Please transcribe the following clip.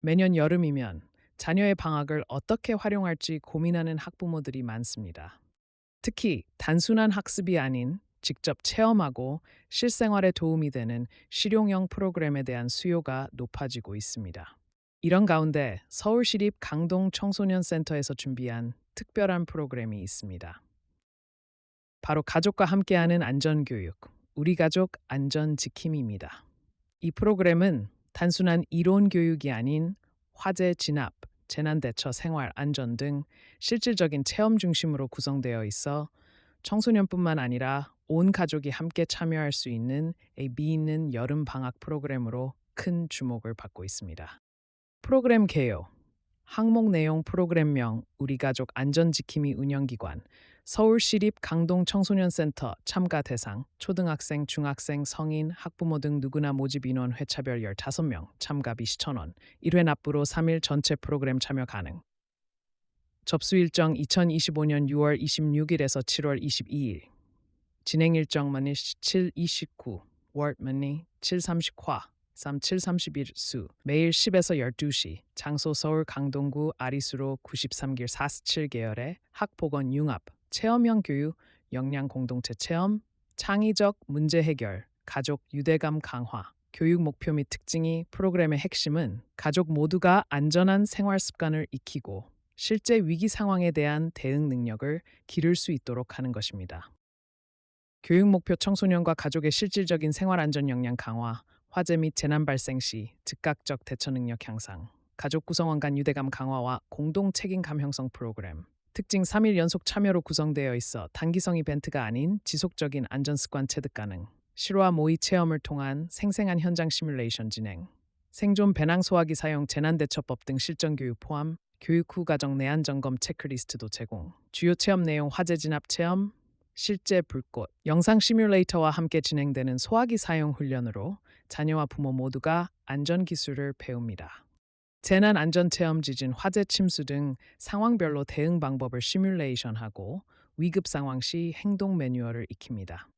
매년 여름이면 자녀의 방학을 어떻게 활용할지 고민하는 학부모들이 많습니다. 특히 단순한 학습이 아닌 직접 체험하고 실생활에 도움이 되는 실용형 프로그램에 대한 수요가 높아지고 있습니다. 이런 가운데 서울시립 강동 청소년 센터에서 준비한 특별한 프로그램이 있습니다. 바로 가족과 함께하는 안전교육, 우리 가족 안전 지킴입니다. 이 프로그램은 단순한 이론 교육이 아닌 화재 진압, 재난 대처, 생활 안전 등 실질적인 체험 중심으로 구성되어 있어 청소년뿐만 아니라 온 가족이 함께 참여할 수 있는 의미 있는 여름 방학 프로그램으로 큰 주목을 받고 있습니다. 프로그램 개요. 항목 내용 프로그램명 우리 가족 안전지킴이 운영기관 서울시립 강동 청소년센터 참가 대상 초등학생, 중학생, 성인, 학부모 등 누구나 모집 인원 회차별 15명 참가비 10,000원 1회 납부로 3일 전체 프로그램 참여 가능. 접수 일정 2025년 6월 26일에서 7월 22일. 진행 일정 만일 7, 29, 월 만니 7, 30화 37, 31 수 매일 10에서 12시 장소 서울 강동구 아리수로 93길 47계열의 학보건 융합 체험형 교육 역량 공동체 체험 창의적 문제 해결 가족 유대감 강화 교육 목표 및 특징이 프로그램의 핵심은 가족 모두가 안전한 생활 습관을 익히고 실제 위기 상황에 대한 대응 능력을 기를 수 있도록 하는 것입니다. 교육 목표 청소년과 가족의 실질적인 생활 안전 역량 강화, 화재 및 재난 발생 시 즉각적 대처 능력 향상, 가족 구성원 간 유대감 강화와 공동 책임감 형성 프로그램. 특징 3일 연속 참여로 구성되어 있어 단기성 이벤트가 아닌 지속적인 안전 습관 체득 가능. 실화 모의 체험을 통한 생생한 현장 시뮬레이션 진행. 생존 배낭 소화기 사용 재난 대처법 등 실전 교육 포함 교육 후 가정 내한 점검 체크리스트도 제공. 주요 체험 내용 화재 진압 체험, 실제 불꽃, 영상 시뮬레이터와 함께 진행되는 소화기 사용 훈련으로 자녀와 부모 모두가 안전 기술을 배웁니다. 재난 안전 체험 지진, 화재 침수 등 상황별로 대응 방법을 시뮬레이션하고 위급 상황 시 행동 매뉴얼을 익힙니다.